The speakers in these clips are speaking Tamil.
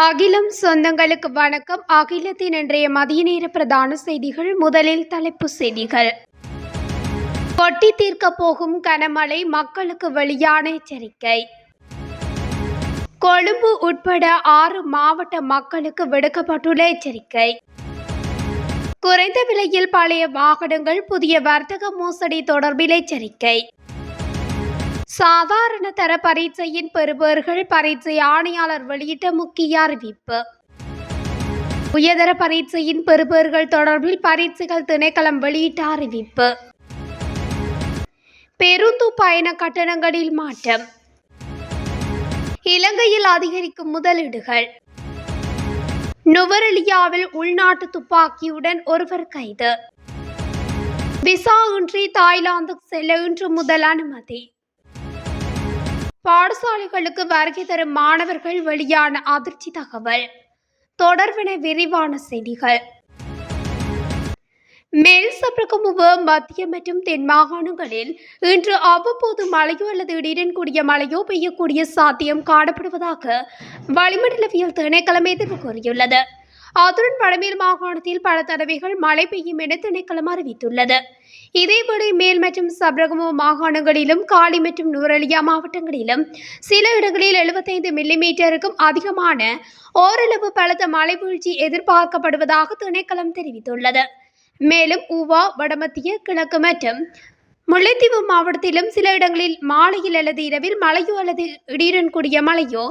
அகிலம் சொந்தங்களுக்கு வணக்கம். அகிலத்தின் இன்றைய மதிய நேர பிரதான செய்திகள் முதலில் தலைப்பு செய்திகள். கொட்டி தீர்க்க போகும் கனமழை மக்களுக்கு வெளியான எச்சரிக்கை. கொழும்பு உட்பட ஆறு மாவட்ட மக்களுக்கு விடுக்கப்பட்டுள்ள எச்சரிக்கை. குறைந்த விலையில் பழைய வாகனங்கள் புதிய வர்த்தக மோசடி தொடர்பில் எச்சரிக்கை. சாதாரண தர பரீட்சையின் பெறுபவர்கள் பரீட்சை ஆணையாளர் வெளியிட்ட முக்கிய அறிவிப்பு. உயர்தர பரீட்சையின் பெறுபவர்கள் தொடர்பில் பரீட்சைகள் திணைக்களம் வெளியிட்ட அறிவிப்பு. பெருந்து பயண கட்டணங்களில் மாற்றம். இலங்கையில் அதிகரிக்கும் முதலீடுகள். நுவரெலியாவில் உள்நாட்டு துப்பாக்கியுடன் ஒருவர் கைது. விசா இன்றி தாய்லாந்து செல்ல இன்று முதல் அனுமதி. பாடசாலைகளுக்கு வருகை தரும் மாணவர்கள் வெளியான அதிர்ச்சி தகவல். தொடர்பின விரிவான செய்திகள். மேல் சப்ரகமுவ மத்திய மற்றும் தென் மாகாணங்களில் இன்று அவ்வப்போது மழையோ அல்லது இடியுடன் கூடிய மழையோ பெய்யக்கூடிய சாத்தியம் காணப்படுவதாக வளிமண்டலவியல் திணைக்களம் எதிர்வு கூறியுள்ளது. அத்துடன் வடமேல் மாகாணத்தில் பல தடவைகள் மழை பெய்யும் என திணைக்களம் அறிவித்துள்ளது. இதேபோல மேல் மற்றும் சப்ரகமோ மாகாணங்களிலும் காலி மற்றும் நூரலியா மாவட்டங்களிலும் சில இடங்களில் எழுபத்தைந்து மில்லிமீட்டருக்கும் அதிகமான ஓரளவு பலத்த மழை வீழ்ச்சி எதிர்பார்க்கப்படுவதாக திணைக்களம் தெரிவித்துள்ளது. மேலும் ஊவா வடமத்திய கிழக்கு மற்றும் முல்லைத்தீவு மாவட்டத்திலும் சில இடங்களில் மாலையில் அல்லது இரவில் மழையோ அல்லது இடியுடன் கூடிய மழையோ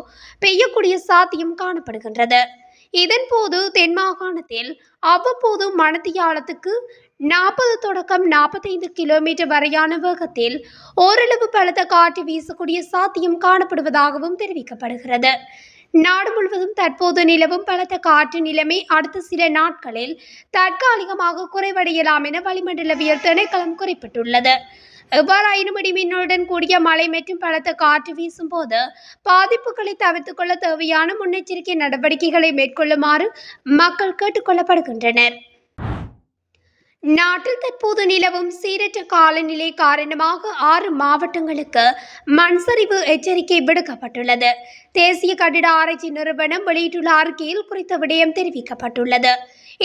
பெய்யக்கூடிய சாத்தியம் காணப்படுகின்றது. இதன்போது தென் மாகாணத்தில் அவ்வப்போது மணத்தியாலத்துக்கு நாற்பது தொடக்கம் நாற்பத்தைந்து கிலோமீட்டர் வரையான வேகத்தில் ஓரளவு பலத்த காற்று வீசக்கூடிய சாத்தியம் காணப்படுவதாகவும் தெரிவிக்கப்படுகிறது. நாடு முழுவதும் தற்போது நிலவும் பலத்த காற்று நிலைமை அடுத்த சில நாட்களில் தற்காலிகமாக குறைவடையலாம் என வளிமண்டலவியல் திணைக்களம் குறிப்பிட்டுள்ளது. எவ்வாறாயினும் இடிமின்னலுடன் கூடிய மழை மற்றும் பலத்த காற்று வீசும் போது பாதிப்புகளை தவிர்த்துக் கொள்ள தேவையான முன்னெச்சரிக்கை நடவடிக்கைகளை மேற்கொள்ளுமாறு மக்கள் கேட்டுக்கொள்ளப்படுகின்றனர். நாட்டில் தற்போது நிலவும் சீரற்ற காலநிலை காரணமாக ஆறு மாவட்டங்களுக்கு மண்சரிவு எச்சரிக்கை விடுக்கப்பட்டுள்ளது. தேசிய கட்டிட ஆராய்ச்சி நிறுவனம் வெளியிட்டுள்ள அறிக்கையில் குறித்த விடயம் தெரிவிக்கப்பட்டுள்ளது.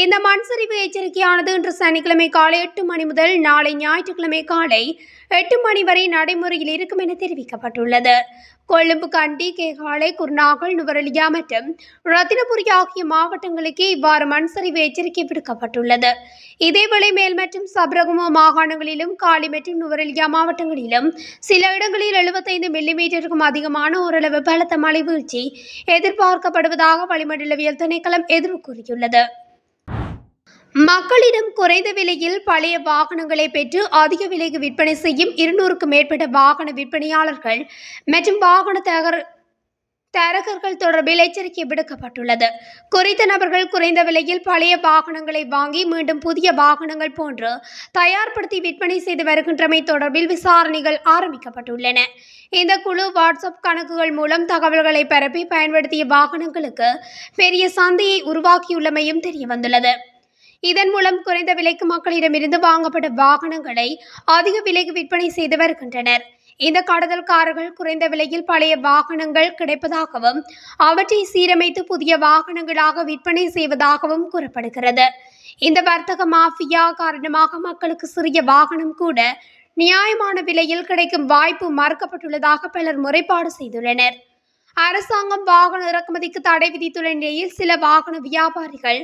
இந்த மண் சரிவு எச்சரிக்கையானது இன்று சனிக்கிழமை காலை எட்டு மணி முதல் நாளை ஞாயிற்றுக்கிழமை காலை எட்டு மணி வரை நடைமுறையில் இருக்கும் என தெரிவிக்கப்பட்டுள்ளது. கொழும்பு கண்டி கேகாலை குர்நாகல் நுவரலியா மற்றும் ரத்தினபுரி ஆகிய மாவட்டங்களுக்கு இவ்வாறு மண் சரிவு எச்சரிக்கை விடுக்கப்பட்டுள்ளது. இதேவேளை மேல் மற்றும் சப்ரகமோ மாகாணங்களிலும் காலி மற்றும் நுவரலியா மாவட்டங்களிலும் சில இடங்களில் எழுபத்தைந்து மில்லிமீட்டருக்கும் அதிகமான ஓரளவு பலத்த மழை வீழ்ச்சி எதிர்பார்க்கப்படுவதாக வளிமண்டலவியல் திணைக்களம் எதிர்வு கூறியுள்ளது. மக்களிடம் குறைந்த விலையில் பழைய வாகனங்களை பெற்று அதிக விலைக்கு விற்பனை செய்யும் இருநூறுக்கும் மேற்பட்ட வாகன விற்பனையாளர்கள் மற்றும் வாகன தகர் தரகர்கள் தொடர்பில் எச்சரிக்கை விடுக்கப்பட்டுள்ளது. குறித்த நபர்கள் குறைந்த விலையில் பழைய வாகனங்களை வாங்கி மீண்டும் புதிய வாகனங்கள் போன்று தயார்படுத்தி விற்பனை செய்து வருகின்றமை தொடர்பில் விசாரணைகள் ஆரம்பிக்கப்பட்டுள்ளன. இந்த குழு வாட்ஸ்அப் கணக்குகள் மூலம் தகவல்களை பரப்பி பயன்படுத்திய வாகனங்களுக்கு பெரிய சந்தையை உருவாக்கியுள்ளமையும் தெரியவந்துள்ளது. இதன் மூலம் குறைந்த விலைக்கு மக்களிடமிருந்து வாங்கப்பட்ட வாகனங்களை அதிக விலைக்கு விற்பனை செய்து வருகின்றனர். இந்த கடத்தல்காரர்கள் குறைந்த விலையில் பழைய வாகனங்கள் கிடைப்பதாகவும் அவற்றை சீரமைத்து புதிய வாகனங்களாக விற்பனை செய்வதாகவும் கூறப்படுகிறது. இந்த வர்த்தக மாஃபியா காரணமாக மக்களுக்கு சிறிய வாகனம் கூட நியாயமான விலையில் கிடைக்கும் வாய்ப்பு மறுக்கப்பட்டுள்ளதாக பலர் முறைப்பாடு செய்துள்ளனர். அரசாங்கம் வாகன இறக்குமதிக்கு தடை விதித்துள்ள நிலையில் சில வாகன வியாபாரிகள்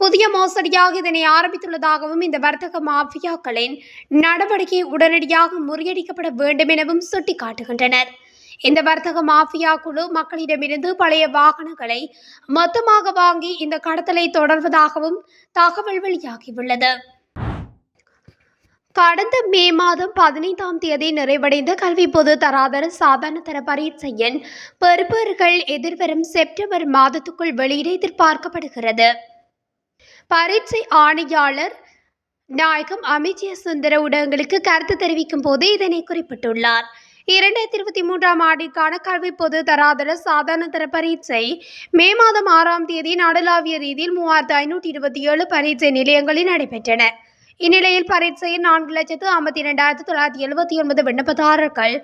புதிய மோசடியாக இதனை ஆரம்பித்துள்ளதாகவும் இந்த வர்த்தக மாஃபியாக்களின் நடவடிக்கை உடனடியாக முறியடிக்கப்பட வேண்டும் எனவும் சுட்டிக்காட்டுகின்றனர். இந்த வர்த்தக மாஃபியா குழு மக்களிடமிருந்து பழைய வாகனங்களை மொத்தமாக வாங்கி இந்த கடத்தலை தொடர்வதாகவும் தகவல் வெளியாகியுள்ளது. கடந்த மே மாதம் பதினைந்தாம் தேதி நிறைவடைந்த கல்வி பொது தராதர சாதாரண தர பரீட்சையின் பெறுபவர்கள் எதிர்வரும் செப்டம்பர் மாதத்துக்குள் வெளியிட எதிர்பார்க்கப்படுகிறது. பரீட்சை ஆணையாளர் நாயகம் அமித்ய சுந்தர ஊடகங்களுக்கு கருத்து தெரிவிக்கும் போது இதனை குறிப்பிட்டுள்ளார். இரண்டாயிரத்தி இருபத்தி மூன்றாம் ஆண்டிற்கான கல்வி பொது தராதர சாதாரண தர பரீட்சை மே மாதம் ஆறாம் தேதி நாடளாவிய ரீதியில் மூவாயிரத்து ஐநூற்றி இருபத்தி ஏழு பரீட்சை நிலையங்களில் நடைபெற்றன. இந்நிலையில் பரீட்சையில் நான்கு லட்சத்து ஐம்பத்தி இரண்டாயிரத்து தொள்ளாயிரத்தி எழுபத்தி ஒன்பது விண்ணப்பதாரர்கள்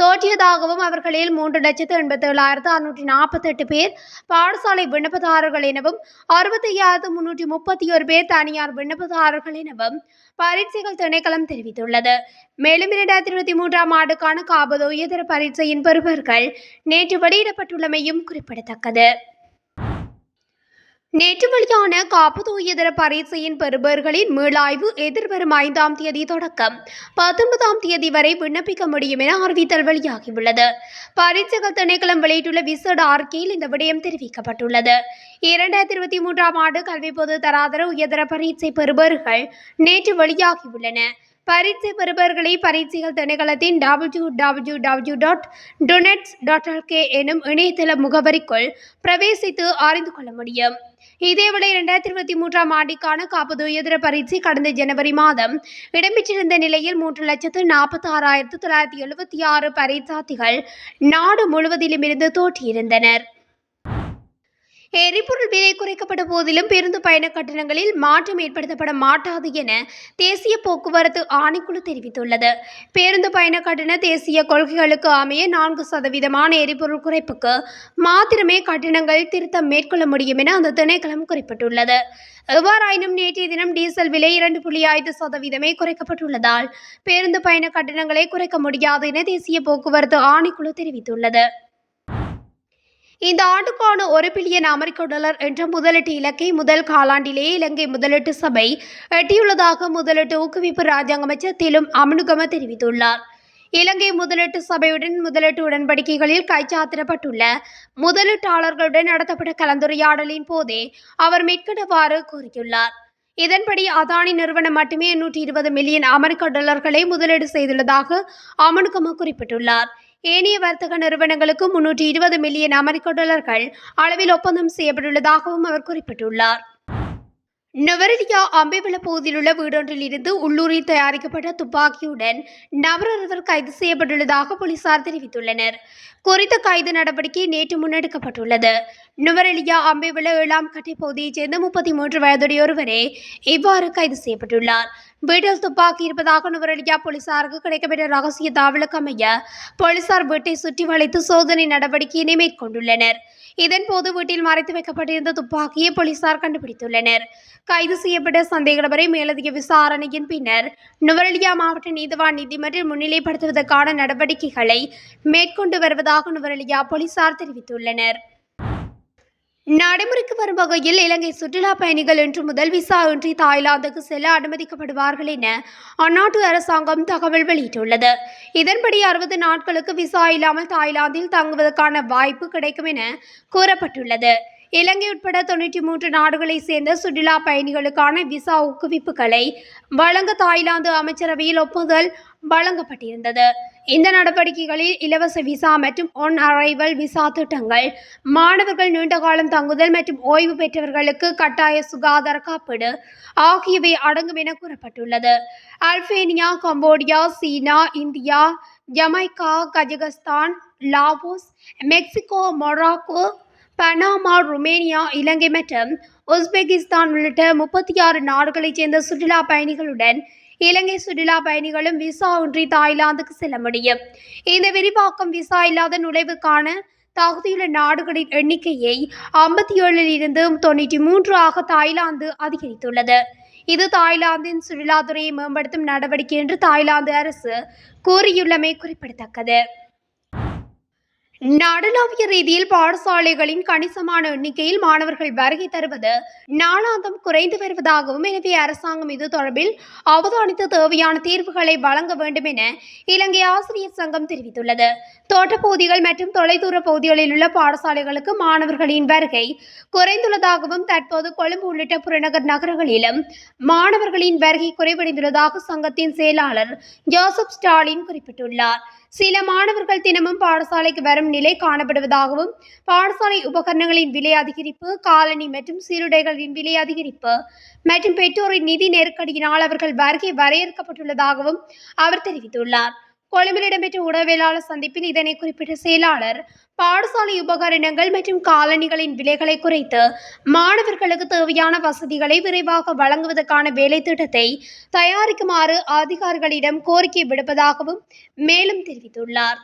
தோற்றியதாகவும் அவர்களில் மூன்று லட்சத்து எண்பத்தி ஏழாயிரத்து அறுநூற்றி நாற்பத்தெட்டு பேர் பாடசாலை விண்ணப்பதாரர்கள் எனவும் அறுபத்தி ஐயாயிரத்து முன்னூற்றி முப்பத்தி ஒரு பேர் தனியார் விண்ணப்பதாரர்கள் எனவும் பரீட்சைகள் திணைக்களம் தெரிவித்துள்ளது. மேலும் இரண்டாயிரத்தி இருபத்தி மூன்றாம் ஆண்டுக்கான காபதோ இதர பரீட்சையின் பெறுபர்கள் நேற்று வெளியிடப்பட்டுள்ளமையும் குறிப்பிடத்தக்கது. நேற்று வெளியான காப்புதோ இதர பரீட்சையின் பெறுபர்களின் மீளாய்வு எதிர்வரும் ஐந்தாம் தேதி தொடக்கம். பத்தொன்பதாம் தேதி வரை விண்ணப்பிக்க முடியும் என அறிவித்தல் வெளியாகியுள்ளது. பரீட்சைகள் திணைக்களம் வெளியிட்டுள்ள விசேட அறிக்கையில் இந்த விடயம் தெரிவிக்கப்பட்டுள்ளது. இரண்டாயிரத்தி இருபத்தி மூன்றாம் ஆண்டு கல்வி பொது தராதர உயர்தர பரீட்சை பெறுபர்கள் நேற்று வெளியாகியுள்ளன பரீட்சை பெறுபவர்களை பரீட்சைகள் திணைக்களத்தின் W W W dot doenets dot K எனும் இணையதள முகவரிக்குள் பிரவேசித்து அறிந்து கொள்ள முடியும். இதேவேளை இரண்டாயிரத்தி இருபத்தி மூன்றாம் ஆண்டிற்கான காப்பது உயர்தர பரீட்சை கடந்த ஜனவரி மாதம் இடம்பெற்றிருந்த நிலையில் மூன்று லட்சத்து நாற்பத்தி ஆறாயிரத்து தொள்ளாயிரத்தி எழுபத்தி ஆறு பரீட்சார்த்திகள் நாடு முழுவதிலும் இருந்து தோற்றியிருந்தனர். எரிபொருள் விலை குறைக்கப்பட்ட போதிலும் பேருந்து பயண கட்டணங்களில் மாற்றம் ஏற்படுத்தப்பட மாட்டாது என தேசிய போக்குவரத்து ஆணைக்குழு தெரிவித்துள்ளது. பேருந்து பயண கட்டண தேசிய கொள்கைகளுக்கு அமைய நான்கு சதவீதமான எரிபொருள் குறைப்புக்கு மாத்திரமே கட்டணங்கள் திருத்தம் மேற்கொள்ள முடியும் என அந்த திணைக்களம் குறிப்பிட்டுள்ளது. எவ்வாறாயினும் நேற்றைய தினம் டீசல் விலை இரண்டு புள்ளி ஐந்து சதவீதமே குறைக்கப்பட்டுள்ளதால் பேருந்து பயண கட்டணங்களை குறைக்க முடியாது என தேசிய போக்குவரத்து ஆணைக்குழு தெரிவித்துள்ளது. இந்த ஆண்டுக்கான ஒரு பில்லியன் அமெரிக்க டாலர் என்ற முதலீட்டு இலக்கை முதல் காலாண்டிலேயே இலங்கை முதலீட்டு சபை எட்டியுள்ளதாக முதலீட்டு ஊக்குவிப்பு ராஜாங்க அமைச்சர் திலும் அமனுகம தெரிவித்துள்ளார். இலங்கை முதலீட்டு சபையுடன் முதலீட்டு உடன்படிக்கைகளில் கைச்சாத்திடப்பட்டுள்ள முதலீட்டாளர்களுடன் நடத்தப்பட்ட கலந்துரையாடலின் போதே அவர் மேற்கண்டவாறு கூறியுள்ளார். இதன்படி அதானி நிறுவனம் மட்டுமே நூற்றி இருபது மில்லியன் அமெரிக்க டாலர்களை முதலீடு செய்துள்ளதாக அமனுகம குறிப்பிட்டுள்ளார். ஏனைய வர்த்தக நிறுவனங்களுக்கு முன்னூற்றி இருபது மில்லியன் அமெரிக்க டாலர்கள் அளவில் ஒப்பந்தம் செய்யப்பட்டுள்ளதாகவும் அவர் குறிப்பிட்டுள்ளார். நவரலியா அம்பேவள பகுதியில் உள்ள வீடொன்றில் இருந்து உள்ளூரில் தயாரிக்கப்பட்ட துப்பாக்கியுடன் நபர் ஒருவர் கைது செய்யப்பட்டுள்ளதாக போலீசார் தெரிவித்துள்ளனர். குறித்த கைது நடவடிக்கை நேற்று முன்னெடுக்கப்பட்டுள்ளது. நுவரெலியா அம்பேவள ஏழாம் கட்டை பகுதியைச் சேர்ந்த முப்பத்தி மூன்று வயதுடைய ஒருவரே இவ்வாறு கைது செய்யப்பட்டுள்ளார். வீட்டில் துப்பாக்கி இருப்பதாக நுவரெலியா போலீசாருக்கு கிடைக்கப்பட்ட ரகசிய தாவலுக்கு அமைய போலீசார் வீட்டை சுற்றி வளைத்து சோதனை நடவடிக்கையினை மேற்கொண்டுள்ளனர். இதன்போது வீட்டில் மறைத்து வைக்கப்பட்டிருந்த துப்பாக்கியை போலீசார் கண்டுபிடித்துள்ளனர். கைது செய்யப்பட்ட சந்தேக நபரை மேலதிக விசாரணையின் பின்னர் நுவரெலியா மாவட்ட நீதிவான் நீதிமன்றில் முன்னிலைப்படுத்துவதற்கான நடவடிக்கைகளை மேற்கொண்டு வருவதாக நுவரெலியா போலீசார் தெரிவித்துள்ளனர். நடைமுறைக்கு வரும் வகையில் இலங்கை சுற்றுலா பயணிகள் இன்று முதல் விசா இன்றி தாய்லாந்துக்கு செல்ல அனுமதிக்கப்படுவார்கள் என அந்நாட்டு அரசாங்கம் தகவல் வெளியிட்டுள்ளது. இதன்படி அறுபது நாட்களுக்கு விசா இல்லாமல் தாய்லாந்தில் தங்குவதற்கான வாய்ப்பு கிடைக்கும் என கூறப்பட்டுள்ளது. இலங்கை உட்பட தொண்ணூற்றி மூன்று நாடுகளை சேர்ந்த சுற்றுலா பயணிகளுக்கான விசா ஊக்குவிப்புகளை வழங்க தாய்லாந்து அமைச்சரவையில் ஒப்புதல் வழங்கப்பட்டிருந்தது. இந்த நடவடிக்கைகளில் இலவச விசா மற்றும் ஒன் அரைவல் விசா திட்டங்கள். மாணவர்கள் நீண்ட காலம் தங்குதல் மற்றும் ஓய்வு பெற்றவர்களுக்கு கட்டாய சுகாதார காப்பீடு ஆகியவை அடங்கும் என கூறப்பட்டுள்ளது. Albania Cambodia China India Jamaica Kazakhstan Laos Mexico Morocco Panama Romania இலங்கை மற்றும் உஸ்பெகிஸ்தான் உள்ளிட்ட முப்பத்தி ஆறு நாடுகளைச் சேர்ந்த சுற்றுலா பயணிகளுடன் இலங்கை சுற்றுலா பயணிகளும் விசா ஒன்றி தாய்லாந்துக்கு செல்ல முடியும். இந்த விரிவாக்கம் விசா இல்லாத நுழைவுக்கான தகுதியுள்ள நாடுகளின் எண்ணிக்கையை ஐம்பத்தி ஏழில் இருந்து தொண்ணூற்றி மூன்று ஆக தாய்லாந்து அதிகரித்துள்ளது. இது தாய்லாந்தின் சுற்றுலாத்துறையை மேம்படுத்தும் நடவடிக்கை என்று தாய்லாந்து அரசு கூறியுள்ளமை குறிப்பிடத்தக்கது. நாடளாவிய ரீதியில் பாடசாலைகளின் கணிசமான எண்ணிக்கையில் மாணவர்கள் வருகை தருவது நாளாந்தம் குறைந்து வருவதாகவும் எனவே அரசாங்கம் இது தொடர்பில் அவதானித்து தேவையான தீர்வுகளை வழங்க வேண்டும் என இலங்கை ஆசிரியர் சங்கம் தெரிவித்துள்ளது. தோட்டப்பகுதிகள் மற்றும் தொலைதூர பகுதிகளில் உள்ள பாடசாலைகளுக்கு மாணவர்களின் வருகை குறைந்துள்ளதாகவும் தற்போது கொழும்பு உள்ளிட்ட புறநகர் நகரங்களிலும் மாணவர்களின் வருகை குறைவடைந்துள்ளதாக சங்கத்தின் செயலாளர் ஜோசப் ஸ்டாலின் குறிப்பிட்டுள்ளார். சில மாணவர்கள் தினமும் பாடசாலைக்கு வரும் நிலை காணப்படுவதாகவும் பாடசாலை உபகரணங்களின் விலை அதிகரிப்பு காலணி மற்றும் சீருடைகளின் விலை அதிகரிப்பு மற்றும் பெற்றோரின் நிதி நெருக்கடியினால் அவர்கள் வருகை வரையறுக்கப்பட்டுள்ளதாகவும் அவர் தெரிவித்துள்ளார். கொழும்பில் இடம்பெற்ற உடவியலாளர் சந்திப்பில் இதனை குறிப்பிட்ட செயலாளர் பாடசாலை உபகரணங்கள் மற்றும் காலணிகளின் விலைகளை குறைத்து மாணவர்களுக்கு தேவையான வசதிகளை விரைவாக வழங்குவதற்கான வேலை திட்டத்தை தயாரிக்குமாறு அதிகாரிகளிடம் கோரிக்கை விடுப்பதாகவும் மேலும் தெரிவித்துள்ளார்.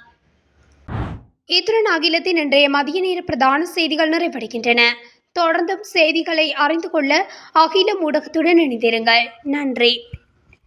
இத்துடன் அகிலத்தின் இன்றைய மதிய நேர பிரதான செய்திகள் நிறைவடைகின்றன. தொடர்ந்தும் செய்திகளை அறிந்து கொள்ள அகில ஊடகத்துடன் இணைந்திருங்கள். நன்றி.